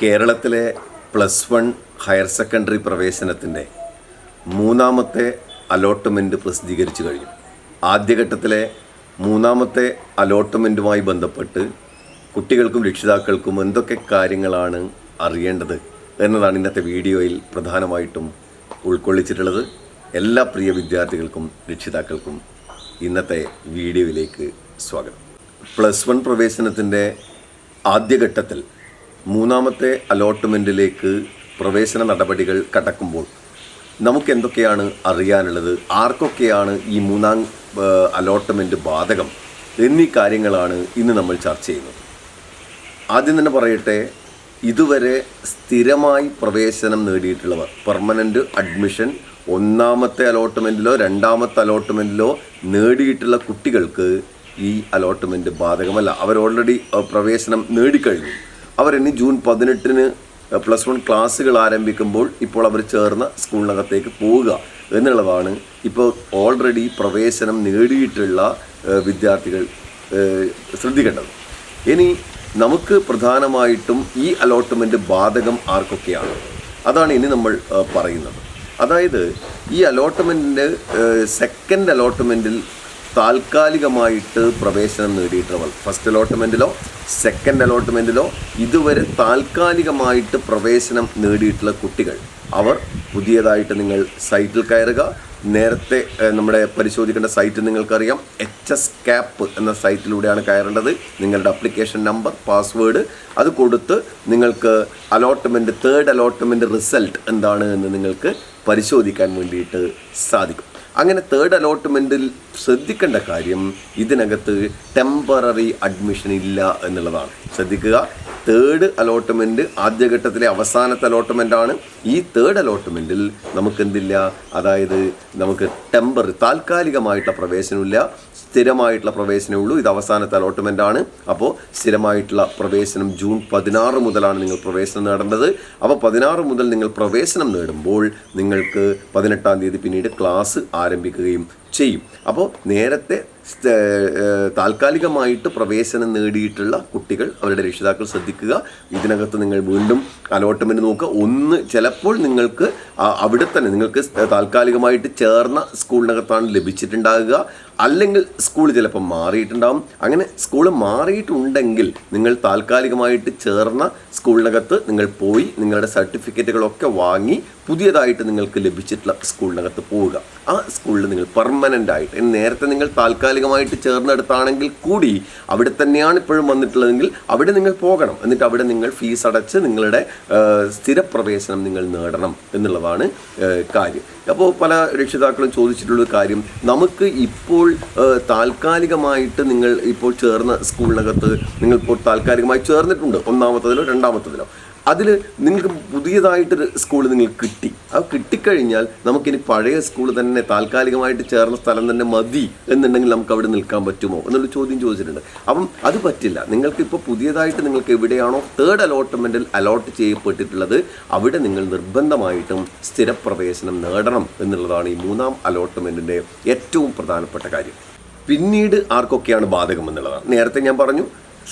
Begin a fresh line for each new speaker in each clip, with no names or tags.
കേരളത്തിലെ plus one higher secondary പ്രവേശനത്തിന്റെ മൂന്നാമത്തെ അലോട്ട്മെന്റ് പ്രസിദ്ധീകരിച്ചു കഴിഞ്ഞു. ആദ്യഘട്ടത്തിലെ മൂന്നാമത്തെ അലോട്ട്മെന്റുമായി ബന്ധപ്പെട്ട് കുട്ടികൾക്കും രക്ഷിതാക്കൾക്കും എന്തൊക്കെ കാര്യങ്ങളാണ് അറിയേണ്ടത് എന്നതാണ് ഇന്നത്തെ വീഡിയോയിൽ പ്രധാനമായിട്ടും ഉൾക്കൊള്ളിച്ചിട്ടുള്ളത്. എല്ലാ പ്രിയ വിദ്യാർത്ഥികൾക്കും രക്ഷിതാക്കൾക്കും ഇന്നത്തെ വീഡിയോയിലേക്ക് സ്വാഗതം. പ്ലസ് വൺ പ്രവേശനത്തിന്റെ ആദ്യഘട്ടത്തിൽ മൂന്നാമത്തെ അലോട്ട്മെന്റിലേക്ക് പ്രവേശന നടപടികൾ കടക്കുമ്പോൾ നമുക്ക് എന്തൊക്കെയാണ് അറിയാനുള്ളത്? ആർക്കൊക്കെയാണ് ഈ മൂന്നാം അലോട്ട്മെന്റ് ബാധകം? എന്നീ കാര്യങ്ങളാണ് ഇന്ന് നമ്മൾ ചർച്ച ചെയ്യുന്നത്. ആദ്യം തന്നെ പറയട്ടെ ഇതുവരെ സ്ഥിരമായി പ്രവേശനം നേടിയിട്ടുള്ളവർ പെർമനന്റ് അഡ്മിഷൻ ഒന്നാമത്തെ അലോട്ട്മെന്റിലോ രണ്ടാമത്തെ അലോട്ട്മെന്റിലോ നേടിയിട്ടുള്ള കുട്ടികൾക്ക് ഈ അലോട്ട്മെന്റ് ബാധകമല്ല. അവർ ഓൾറെഡി പ്രവേശനം നേടിക്കഴിഞ്ഞു. അവരിനി ജൂൺ പതിനെട്ടിന് പ്ലസ് വൺ ക്ലാസ്സുകൾ ആരംഭിക്കുമ്പോൾ ഇപ്പോൾ അവർ ചേർന്ന സ്കൂളിനകത്തേക്ക് പോവുക എന്നുള്ളതാണ് ഇപ്പോൾ ഓൾറെഡി പ്രവേശനം നേടിയിട്ടുള്ള വിദ്യാർത്ഥികൾ ശ്രദ്ധിക്കേണ്ടത്. ഇനി നമുക്ക് പ്രധാനമായിട്ടും ഈ അലോട്ട്മെന്റ് ബാധകം ആർക്കൊക്കെയാണ്? അതാണ് ഇനി നമ്മൾ പറയുന്നത്. അതായത് ഈ അലോട്ട്മെന്റിന്റെ സെക്കൻഡ് അലോട്ട്മെന്റിൽ താൽക്കാലികമായിട്ട് പ്രവേശനം നേടിയിട്ടുള്ളവർ ഫസ്റ്റ് അലോട്ട്മെന്റിലോ സെക്കൻഡ് അലോട്ട്മെന്റിലോ ഇതുവരെ താൽക്കാലികമായിട്ട് പ്രവേശനം നേടിയിട്ടുള്ള കുട്ടികൾ. അവർ പുതിയതായിട്ട് നിങ്ങൾ സൈറ്റിൽ കയറുക. നേരത്തെ നമ്മുടെ പരിശോധിക്കേണ്ട സൈറ്റ് നിങ്ങൾക്കറിയാം. എച്ച് എസ് ക്യാപ്പ് എന്ന സൈറ്റിലൂടെയാണ് കയറേണ്ടത്. നിങ്ങളുടെ അപ്ലിക്കേഷൻ നമ്പർ പാസ്വേഡ് അത് കൊടുത്ത് നിങ്ങൾക്ക് അലോട്ട്മെന്റ് തേർഡ് അലോട്ട്മെന്റ് റിസൾട്ട് എന്താണ് എന്ന് നിങ്ങൾക്ക് പരിശോധിക്കാൻ വേണ്ടിയിട്ട് സാധിക്കും. അങ്ങനെ തേർഡ് അലോട്ട്മെന്റിൽ ശ്രദ്ധിക്കേണ്ട കാര്യം ഇതിനകത്ത് ടെമ്പററി അഡ്മിഷൻ ഇല്ല എന്നുള്ളതാണ്. ശ്രദ്ധിക്കുക. തേർഡ് അലോട്ട്മെന്റ് ആദ്യഘട്ടത്തിലെ അവസാനത്തെ അലോട്ട്മെന്റ് ആണ് ഈ തേർഡ് അലോട്ട്മെന്റിൽ നമുക്ക് എന്തില്ല അതായത് നമുക്ക് ടെമ്പർ താൽക്കാലികമായിട്ടുള്ള പ്രവേശനമില്ല. സ്ഥിരമായിട്ടുള്ള പ്രവേശനമേ ഉള്ളൂ. ഇത് അവസാനത്തെ അലോട്ട്മെന്റ് ആണ്. അപ്പോൾ സ്ഥിരമായിട്ടുള്ള പ്രവേശനം ജൂൺ പതിനാറ് മുതലാണ് നിങ്ങൾ പ്രവേശനം നേടേണ്ടത്. അപ്പോൾ പതിനാറ് മുതൽ നിങ്ങൾ പ്രവേശനം നേടുമ്പോൾ നിങ്ങൾക്ക് പതിനെട്ടാം തീയതി പിന്നീട് ക്ലാസ് ആരംഭിക്കുകയും ചെയ്യും. അപ്പോൾ നേരത്തെ താൽക്കാലികമായിട്ട് പ്രവേശനം നേടിയിട്ടുള്ള കുട്ടികൾ അവരുടെ രക്ഷിതാക്കൾ ശ്രദ്ധിക്കുക. ഇതിനകത്ത് നിങ്ങൾ വീണ്ടും അലോട്ട്മെന്റ് നോക്കുക. ഒന്ന് ചിലപ്പോൾ നിങ്ങൾക്ക് അവിടെ തന്നെ നിങ്ങൾക്ക് താൽക്കാലികമായിട്ട് ചേർന്ന സ്കൂളിനകത്താണ് ലഭിച്ചിട്ടുണ്ടാകുക. അല്ലെങ്കിൽ സ്കൂൾ ചിലപ്പോൾ മാറിയിട്ടുണ്ടാകും അങ്ങനെ സ്കൂൾ മാറിയിട്ടുണ്ടെങ്കിൽ നിങ്ങൾ താൽക്കാലികമായിട്ട് ചേർന്ന സ്കൂളിനകത്ത് നിങ്ങൾ പോയി നിങ്ങളുടെ സർട്ടിഫിക്കറ്റുകളൊക്കെ വാങ്ങി പുതിയതായിട്ട് നിങ്ങൾക്ക് ലഭിച്ചിട്ടുള്ള സ്കൂളിനകത്ത് പോവുക. ആ സ്കൂളിൽ നിങ്ങൾ പെർമനന്റ് ആയിട്ട് നേരത്തെ നിങ്ങൾ താൽക്കാലികമായിട്ട് ചേർന്നെടുത്താണെങ്കിൽ കൂടി അവിടെ തന്നെയാണ് ഇപ്പോഴും വന്നിട്ടുള്ളതെങ്കിൽ അവിടെ നിങ്ങൾ പോകണം. എന്നിട്ട് അവിടെ നിങ്ങൾ ഫീസ് അടച്ച് നിങ്ങളുടെ സ്ഥിരപ്രവേശനം നിങ്ങൾ നേടണം എന്നുള്ളതാണ് കാര്യം. അപ്പോൾ പല രക്ഷിതാക്കളും ചോദിച്ചിട്ടുള്ള കാര്യം നമുക്ക് ഇപ്പോൾ താൽക്കാലികമായിട്ട് നിങ്ങൾ ഇപ്പോൾ ചേർന്ന സ്കൂളിനകത്ത് നിങ്ങൾ ഇപ്പോൾ താൽക്കാലികമായി ചേർന്നിട്ടുണ്ട്. ഒന്നാമത്തതിലോ രണ്ടാമത്തതിലോ. അതിൽ നിങ്ങൾക്ക് പുതിയതായിട്ടൊരു സ്കൂൾ നിങ്ങൾ കിട്ടി. അത് കിട്ടിക്കഴിഞ്ഞാൽ നമുക്കിനി പഴയ സ്കൂൾ തന്നെ താൽക്കാലികമായിട്ട് ചേർന്ന സ്ഥലം തന്നെ മതി എന്നുണ്ടെങ്കിൽ നമുക്ക് അവിടെ നിൽക്കാൻ പറ്റുമോ എന്നുള്ള ചോദ്യം ചോദിച്ചിട്ടുണ്ട്. അപ്പം അത് പറ്റില്ല. നിങ്ങൾക്ക് ഇപ്പോൾ പുതിയതായിട്ട് നിങ്ങൾക്ക് എവിടെയാണോ തേർഡ് അലോട്ട്മെന്റിൽ അലോട്ട് ചെയ്യപ്പെട്ടിട്ടുള്ളത് അവിടെ നിങ്ങൾ നിർബന്ധമായിട്ടും സ്ഥിരപ്രവേശനം നേടണം എന്നുള്ളതാണ് ഈ മൂന്നാം അലോട്ട്മെന്റിന്റെ ഏറ്റവും പ്രധാനപ്പെട്ട കാര്യം. പിന്നീട് ആർക്കൊക്കെയാണ് ബാധകം എന്നുള്ളതാണ് നേരത്തെ ഞാൻ പറഞ്ഞു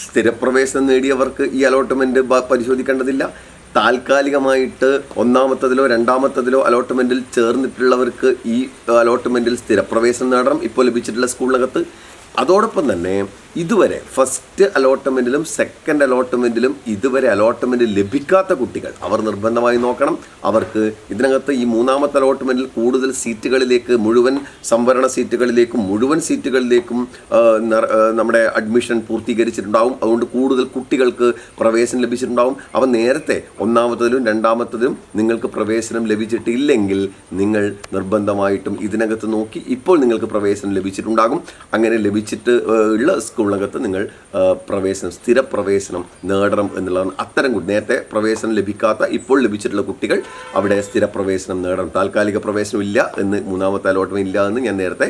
സ്ഥിരപ്രവേശനം നേടിയവർക്ക് ഈ അലോട്ട്മെന്റ് പരിശോധിക്കേണ്ടതില്ല. താൽക്കാലികമായിട്ട് ഒന്നാമത്തതിലോ രണ്ടാമത്തതിലോ അലോട്ട്മെന്റിൽ ചേർന്നിട്ടുള്ളവർക്ക് ഈ അലോട്ട്മെന്റിൽ സ്ഥിരപ്രവേശനം നേടണം. ഇപ്പോൾ ലഭിച്ചിട്ടുള്ള സ്കൂളിനകത്ത് അതോടൊപ്പം തന്നെ ഇതുവരെ ഫസ്റ്റ് അലോട്ട്മെന്റിലും സെക്കൻഡ് അലോട്ട്മെന്റിലും ഇതുവരെ അലോട്ട്മെന്റ് ലഭിക്കാത്ത കുട്ടികൾ അവർ നിർബന്ധമായി നോക്കണം. അവർക്ക് ഇതിനകത്ത് ഈ മൂന്നാമത്തെ അലോട്ട്മെന്റിൽ കൂടുതൽ സീറ്റുകളിലേക്ക് മുഴുവൻ സംവരണ സീറ്റുകളിലേക്കും മുഴുവൻ സീറ്റുകളിലേക്കും നമ്മുടെ അഡ്മിഷൻ പൂർത്തീകരിച്ചിട്ടുണ്ടാവും. അതുകൊണ്ട് കൂടുതൽ കുട്ടികൾക്ക് പ്രവേശനം ലഭിച്ചിട്ടുണ്ടാവും. അവ നേരത്തെ ഒന്നാമത്തതിലും രണ്ടാമത്തതിലും നിങ്ങൾക്ക് പ്രവേശനം ലഭിച്ചിട്ടില്ലെങ്കിൽ നിങ്ങൾ നിർബന്ധമായിട്ടും ഇതിനകത്ത് നോക്കി ഇപ്പോൾ നിങ്ങൾക്ക് പ്രവേശനം ലഭിച്ചിട്ടുണ്ടാകും. അങ്ങനെ ലഭിച്ചിട്ട് ഉള്ള സ്കൂളിനകത്ത് നിങ്ങൾ പ്രവേശനം സ്ഥിര പ്രവേശനം നേടണം എന്നുള്ളതാണ് അത്തരം നേരത്തെ പ്രവേശനം ലഭിക്കാത്ത ഇപ്പോൾ ലഭിച്ചിട്ടുള്ള കുട്ടികൾ അവിടെ സ്ഥിര പ്രവേശനം നേടണം. താൽക്കാലിക പ്രവേശനം ഇല്ല എന്ന് മൂന്നാമത്തെ അലോട്ട്മെന്റ് ഇല്ല എന്ന് ഞാൻ നേരത്തെ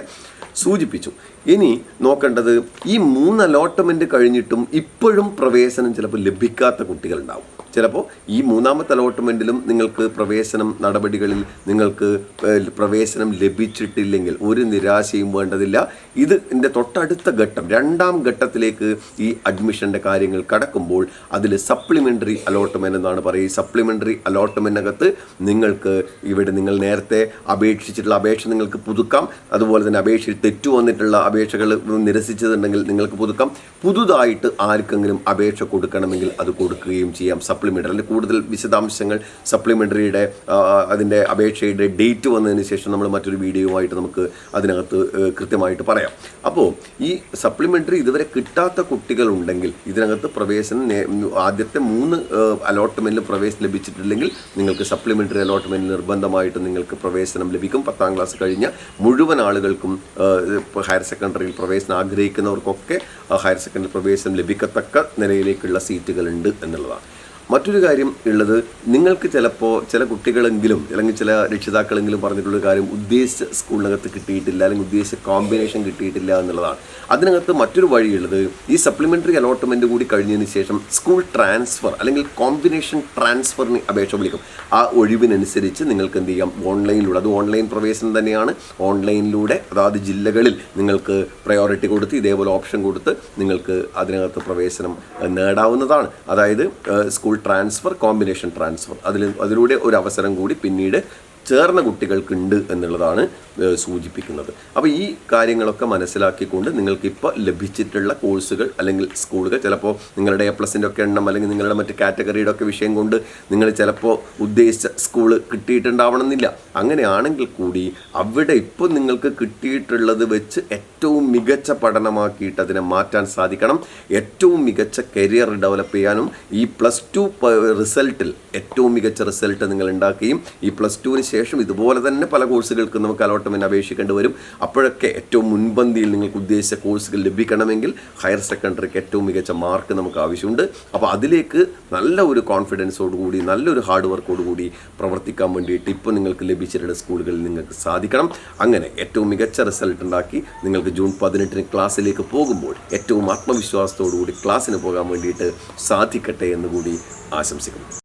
സൂചിപ്പിച്ചു. ഇനി നോക്കേണ്ടത് ഈ മൂന്ന് അലോട്ട്മെന്റ് കഴിഞ്ഞിട്ടും ഇപ്പോഴും പ്രവേശനം ചിലപ്പോൾ ലഭിക്കാത്ത കുട്ടികളുണ്ടാവും ചിലപ്പോൾ ഈ മൂന്നാമത്തെ അലോട്ട്മെന്റിലും നിങ്ങൾക്ക് പ്രവേശനം നടപടികളിൽ നിങ്ങൾക്ക് പ്രവേശനം ലഭിച്ചിട്ടില്ലെങ്കിൽ ഒരു നിരാശയും വേണ്ടതില്ല. ഇത് ഇതിന്റെ തൊട്ടടുത്ത ഘട്ടം രണ്ടാം ഘട്ടത്തിലേക്ക് ഈ അഡ്മിഷന്റെ കാര്യങ്ങൾ കടക്കുമ്പോൾ അതിൽ സപ്ലിമെന്ററി അലോട്ട്മെന്റ് എന്നാണ് പറയുക ഈ സപ്ലിമെന്ററി അലോട്ട്മെന്റിനകത്ത് നിങ്ങൾക്ക് ഇവിടെ നിങ്ങൾ നേരത്തെ അപേക്ഷിച്ചിട്ടുള്ള അപേക്ഷ നിങ്ങൾക്ക് പുതുക്കാം. അതുപോലെ തന്നെ അപേക്ഷയിൽ തെറ്റു വന്നിട്ടുള്ള അപേക്ഷകൾ നിരസിച്ചതുണ്ടെങ്കിൽ നിങ്ങൾക്ക് പുതുക്കാം. പുതുതായിട്ട് ആർക്കെങ്കിലും അപേക്ഷ കൊടുക്കണമെങ്കിൽ അത് കൊടുക്കുകയും ചെയ്യാം. സപ്ലിമെന്ററി അതിന്റെ കൂടുതൽ വിശദാംശങ്ങൾ സപ്ലിമെന്ററിയുടെ അതിന്റെ അപേക്ഷയുടെ ഡേറ്റ് വന്നതിന് ശേഷം നമ്മൾ മറ്റൊരു വീഡിയോയുമായിട്ട് നമുക്ക് അതിനകത്ത് കൃത്യമായിട്ട് പറയാം. അപ്പോൾ ഈ സപ്ലിമെന്ററി ഇതുവരെ കിട്ടാത്ത കുട്ടികളുണ്ടെങ്കിൽ ഇതിനകത്ത് പ്രവേശനം ആദ്യത്തെ മൂന്ന് അലോട്ട്മെന്റിൽ പ്രവേശനം ലഭിച്ചിട്ടില്ലെങ്കിൽ നിങ്ങൾക്ക് സപ്ലിമെന്ററി അലോട്ട്മെന്റ് നിർബന്ധമായിട്ട് നിങ്ങൾക്ക് പ്രവേശനം ലഭിക്കും. പത്താം ക്ലാസ് കഴിഞ്ഞ മുഴുവൻ ആളുകൾക്കും ഹയർ സെക്കൻഡറിയിൽ പ്രവേശനം ആഗ്രഹിക്കുന്നവർക്കൊക്കെ ഹയർ സെക്കൻഡറി പ്രവേശനം ലഭിക്കത്തക്ക നിലയിലേക്കുള്ള സീറ്റുകളുണ്ട് എന്നുള്ളതാണ്. മറ്റൊരു കാര്യം ഉള്ളത് നിങ്ങൾക്ക് ചിലപ്പോൾ ചില കുട്ടികളെങ്കിലും അല്ലെങ്കിൽ ചില രക്ഷിതാക്കളെങ്കിലും പറഞ്ഞിട്ടുള്ള കാര്യം ഉദ്ദേശിച്ച സ്കൂളിനകത്ത് കിട്ടിയിട്ടില്ല അല്ലെങ്കിൽ ഉദ്ദേശിച്ച കോമ്പിനേഷൻ കിട്ടിയിട്ടില്ല എന്നുള്ളതാണ്. അതിനകത്ത് മറ്റൊരു വഴിയുള്ളത് ഈ സപ്ലിമെന്ററി അലോട്ട്മെന്റ് കൂടി കഴിഞ്ഞതിന് ശേഷം സ്കൂൾ ട്രാൻസ്ഫർ അല്ലെങ്കിൽ കോമ്പിനേഷൻ ട്രാൻസ്ഫറിന് അപേക്ഷ വിളിക്കും. ആ ഒഴിവിനനുസരിച്ച് നിങ്ങൾക്ക് എന്ത് ചെയ്യാം? ഓൺലൈനിലൂടെ അത് ഓൺലൈൻ പ്രവേശനം തന്നെയാണ്. ഓൺലൈനിലൂടെ അതാത് ജില്ലകളിൽ നിങ്ങൾക്ക് പ്രയോറിറ്റി കൊടുത്ത് ഇതേപോലെ ഓപ്ഷൻ കൊടുത്ത് നിങ്ങൾക്ക് അതിനകത്ത് പ്രവേശനം നേടാവുന്നതാണ്. അതായത് ഏഹ്, ട്രാൻസ്ഫർ കോമ്പിനേഷൻ ട്രാൻസ്ഫർ അതിൽ അതിലൂടെ ഒരു അവസരം കൂടി പിന്നീട് ചേർന്ന കുട്ടികൾക്കുണ്ട് എന്നുള്ളതാണ് സൂചിപ്പിക്കുന്നത്. അപ്പോൾ ഈ കാര്യങ്ങളൊക്കെ മനസ്സിലാക്കിക്കൊണ്ട് നിങ്ങൾക്ക് ഇപ്പോൾ ലഭിച്ചിട്ടുള്ള കോഴ്സുകൾ അല്ലെങ്കിൽ സ്കൂളുകൾ ചിലപ്പോൾ നിങ്ങളുടെ എ പ്ലസിന്റെ ഒക്കെ എണ്ണം അല്ലെങ്കിൽ നിങ്ങളുടെ മറ്റ് കാറ്റഗറിയുടെ ഒക്കെ വിഷയം കൊണ്ട് നിങ്ങൾ ചിലപ്പോൾ ഉദ്ദേശിച്ച സ്കൂൾ കിട്ടിയിട്ടുണ്ടാവണമെന്നില്ല. അങ്ങനെയാണെങ്കിൽ കൂടി അവിടെ ഇപ്പോൾ നിങ്ങൾക്ക് കിട്ടിയിട്ടുള്ളത് വെച്ച് ഏറ്റവും മികച്ച പഠനമാക്കിയിട്ട് അതിനെ മാറ്റാൻ സാധിക്കണം. ഏറ്റവും മികച്ച കരിയർ ഡെവലപ്പ് ചെയ്യാനും ഈ പ്ലസ് ടു റിസൾട്ടിൽ ഏറ്റവും മികച്ച റിസൾട്ട് നിങ്ങൾ ഉണ്ടാക്കുകയും ഈ പ്ലസ് ടുവിന് ശേഷം ഇതുപോലെ തന്നെ പല കോഴ്സുകൾക്ക് നമുക്ക് അലോട്ട്മെന്റ് അപേക്ഷിക്കേണ്ടി വരും. അപ്പോഴൊക്കെ ഏറ്റവും മുൻപന്തിയിൽ നിങ്ങൾക്ക് ഉദ്ദേശിച്ച കോഴ്സുകൾ ലഭിക്കണമെങ്കിൽ ഹയർ സെക്കൻഡറിക്ക് ഏറ്റവും മികച്ച മാർക്ക് നമുക്ക് ആവശ്യമുണ്ട്. അപ്പോൾ അതിലേക്ക് നല്ല ഒരു കോൺഫിഡൻസോടുകൂടി നല്ലൊരു ഹാർഡ് വർക്കോടുകൂടി പ്രവർത്തിക്കാൻ വേണ്ടിയിട്ട് ഇപ്പോൾ നിങ്ങൾക്ക് ലഭിച്ചിട്ടുള്ള സ്കൂളുകളിൽ നിങ്ങൾക്ക് സാധിക്കണം. അങ്ങനെ ഏറ്റവും മികച്ച റിസൾട്ട് ഉണ്ടാക്കി നിങ്ങൾക്ക് ജൂൺ പതിനെട്ടിന് ക്ലാസ്സിലേക്ക് പോകുമ്പോൾ ഏറ്റവും ആത്മവിശ്വാസത്തോടുകൂടി ക്ലാസ്സിന് പോകാൻ വേണ്ടിയിട്ട് സാധിക്കട്ടെ എന്ന് കൂടി ആശംസിക്കുന്നു.